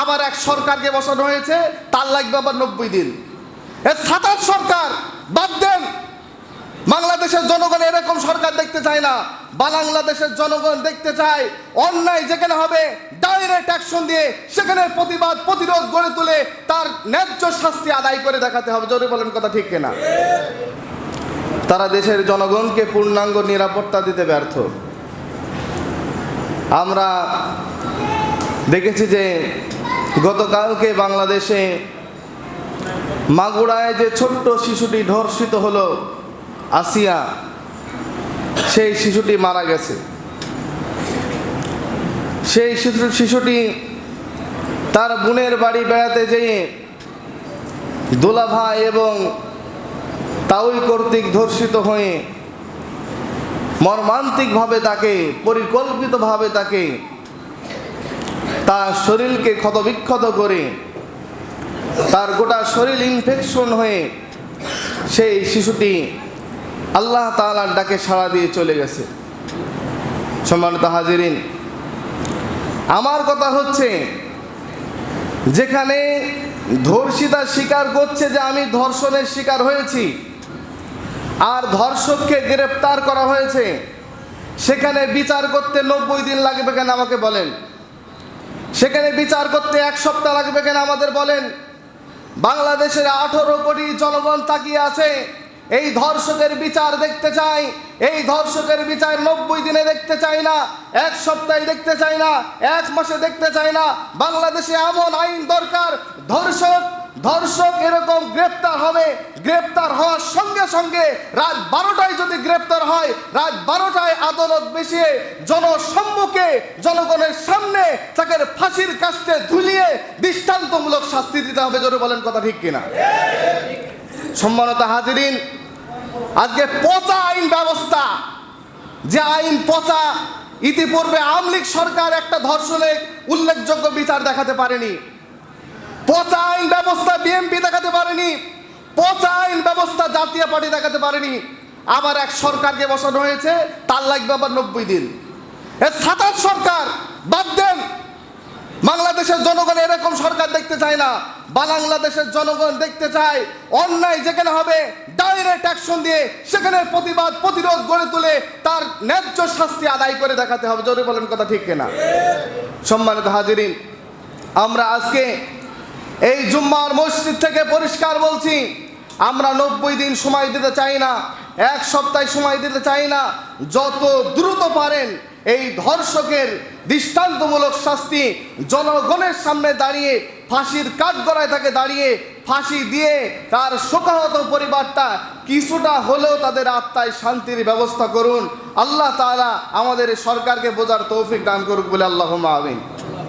আবার এক সরকারকে বসানো হয়েছে, তার লাগবে আবার নব্বই দিন। সাতাশ সরকার, বাদ দেন। বাংলাদেশের জনগণ এরকম সরকার দেখতে চায় না। বাংলাদেশের জনগণ দেখতে চায়, অন্যায় যেখানে হবে ডাইরেক্ট অ্যাকশন দিয়ে সেখানে প্রতিবাদ, প্রতিরোধ গড়ে তুলে তার ন্যায্য শাস্তি আদায় করে দেখাতে হবে। জোরে বলেন কথা ঠিক কিনা? তারা দেশের জনগণকে পূর্ণাঙ্গ নিরাপত্তা দিতে ব্যর্থ। আমরা দেখেছি যে গতকালকে বাংলাদেশে মাগুড়ায় যে ছোট্ট শিশুটি ধর্ষিত হলো, আসিয়া, সেই শিশুটি মারা গেছে। সেই শিশু, শিশুটি তার বোনের বাড়ি বেড়াতে যেয়ে দোলাভাই এবং তাওই কর্তৃক ধর্ষিত হয়ে মর্মান্তিকভাবে তাকে, পরিকল্পিতভাবে তাকে তার শরীরকে ক্ষতবিক্ষত করে, তার গোটা শরীর ইনফেকশন হয়ে সেই শিশুটি আল্লাহ তালার ডাকে সাড়া দিয়ে চলে গেছে। সম্মানিত হাজিরিন, আমার কথা হচ্ছে, যেখানে ধর্ষিতা স্বীকার করছে যে আমি ধর্ষণের শিকার হয়েছি, আর ধর্ষককে গ্রেপ্তার করা হয়েছে, সেখানে বিচার করতে নব্বই দিন লাগবে কেন আমাকে বলেন? সেখানে বিচার করতে এক সপ্তাহ লাগবে কেন আমাদের বলেন। বাংলাদেশের আঠারো কোটি জনগণ তাকিয়ে আছে। এই ধর্ষকের বিচার দেখতে চাই, এই ধর্ষকের বিচার নব্বই দিনে দেখতে চাই না, এক সপ্তাহে দেখতে চাই না, এক মাসে দেখতে চাই না। বাংলাদেশে এমন আইন দরকার, ধর্ষক ধর্ষক এরকম গ্রেপ্তার হবে, গ্রেপ্তার হওয়ার সঙ্গে সঙ্গে রাত বারোটায় যদি গ্রেপ্তার হয়, রাত বারোটায় আদালত বেশিয়ে জনসম্মুখে, জনগণের সামনে তাকে ফাঁসির কাস্তে ঝুলিয়ে দৃষ্টান্তমূলক শাস্তি দিতে হবে। জোরে বলেন কথা ঠিক কিনা? সম্মানত হাজিরিন, আজকে পচা আইন ব্যবস্থা। যে আইন পচা, ইতিপূর্বে আওয়ামী লীগ সরকার একটা ধর্ষণে উল্লেখযোগ্য বিচার দেখাতে পারেনি। পচা আইন ব্যবস্থা বিএনপি দেখাতে পারেনি। পচা আইন ব্যবস্থা জাতীয় পার্টি দেখাতে পারেনি। আবার এক সরকারকে বসানো হয়েছে, তার লাগবে আবার নব্বই দিন। সাতাশ সরকার, বাদ দেন। বাংলাদেশের জনগণ এরকম সরকার দেখতে চায় না। বাংলাদেশের জনগণ দেখতে চায়, অন্যায় যেখানে হবে ডাইরেক্ট অ্যাকশন দিয়ে সেখানে প্রতিবাদ, প্রতিরোধ গড়ে তুলে তার ন্যায্য শাস্তি আদায় করে দেখাতে হবে। জোরে বলেন কথা ঠিক কিনা? সম্মানিত হাজিরিন, আমরা আজকে এই জুম্মার মসজিদ থেকে পরিষ্কার বলছি, আমরা নব্বই দিন সময় দিতে চাই না, এক সপ্তাহ সময় দিতে চাই না, যত দ্রুত পারেন এই ধর্ষকের দৃষ্টান্তমূলক শাস্তি জনগণের সামনে দাঁড়িয়ে, ফাঁসির কাঠগড়ায় তাকে দাঁড়িয়ে ফাঁসি দিয়ে তার শোকাহত পরিবারটা কিছুটা হলেও তাদের আত্মায় শান্তির ব্যবস্থা করুন। আল্লাহ তাআলা আমাদের সরকারকে বোঝার তৌফিক দান করুক বলে আল্লাহ আমিন।